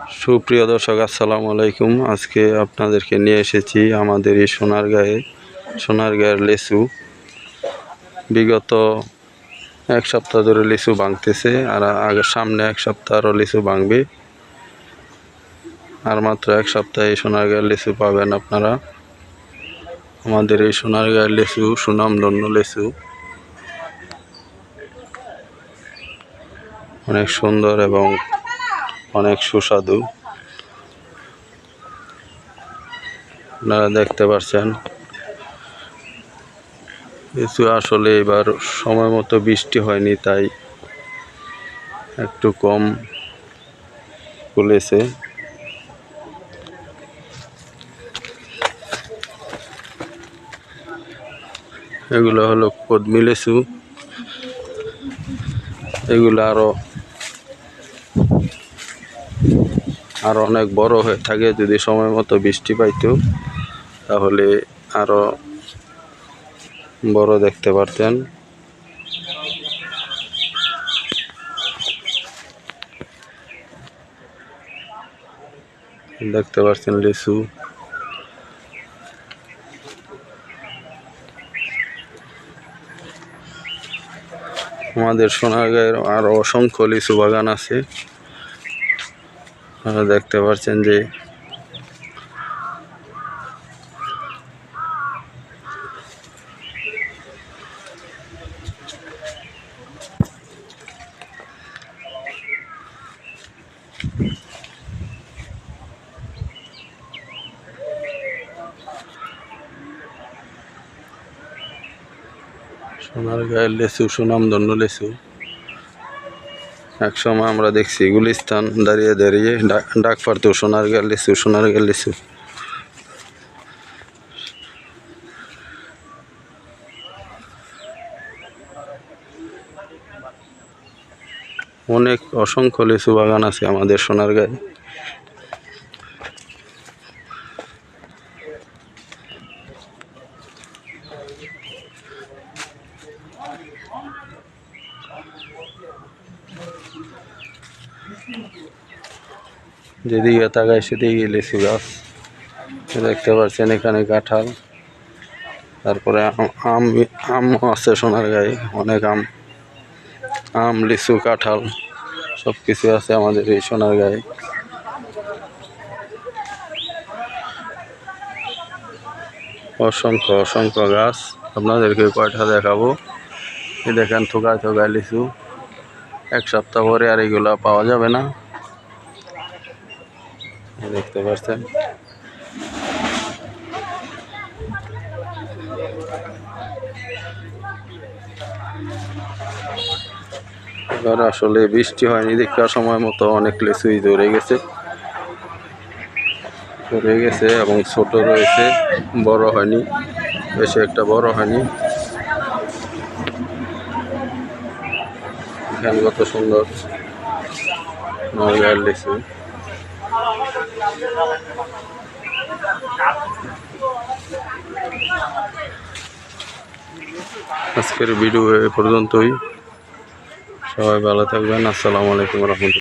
সুপ্রিয় দর্শক, আসসালামু আলাইকুম। আজকে আপনাদেরকে নিয়ে এসেছি আমাদের এই সোনারগাঁয়ে, সোনারগাঁয়ের লিচু। বিগত এক সপ্তাহ ধরে লিচু ভাঙতেছে আর আগে সামনে এক সপ্তাহ আরও লিচু ভাঙবে। আর মাত্র এক সপ্তাহে সোনারগাঁয়ের লিচু পাবেন আপনারা। আমাদের এই সোনারগাঁয়ের লিচু, সুনামধন্য লিচু। অনেক সুন্দর এবং অনেক সুস্বাদু। আপনারা দেখতে পাচ্ছেন কিছু আসলে এবার সময় মতো বৃষ্টি হয়নি, তাই একটু কম ফুলেছে এগুলো হলো কদমি লেচু। এগুলো আরও আর অনেক বড় হয়ে থাকে, যদি সময় মতো বৃষ্টি পাইতো, তাহলে আরও বড় দেখতে পারতেন। দেখতে পাচ্ছেন লিচু। আমাদের সোনারগাঁয়ের আরও অসংখ্য লিচু বাগান আছে। আপনারা দেখতে পাচ্ছেন যে সোনার গায়ের লেচু সুনামধন্য লেচু। একসময় আমরা দেখছি গুলিস্তান দাঁড়িয়ে দাঁড়িয়ে ডাক- পারতো, সোনার গায়ের লিচু সোনার গায়ের লিচু অনেক অসংখ্য লিচু বাগান আছে আমাদের সোনার গায়ে। যেদিকে তাকায় সেদিকে লিচু গাছ দেখতে পাচ্ছেন এখানে কাঁঠাল। তারপরে আম- আম আছে সোনার গায়ে, অনেক আম। আম, লিচু, কাঁঠাল সব কিছু আছে আমাদের এই সোনার গায়ে। অসংখ্য অসংখ্য গাছ। আপনাদেরকে কয়টা দেখাবো? এই দেখেন থোকায় থোকায় লিচু। এক সপ্তাহ পরে আর এগুলো পাওয়া যাবে না। দেখতে পাচ্ছেন। এবার আসলে বৃষ্টি হয়নি, দেখার সময় মতো অনেক লিচুই ধরে গেছে। ধরে গেছে এবং ছোট রয়েছে, বড় হয়নি, বেশি একটা বড় হয়নি। এখানে কত সুন্দর নলগার লিচু। আজকের ভিডিও এ পর্যন্তই। সবাই ভালো থাকবেন। আসসালামু আলাইকুম রহমতুল্লাহ।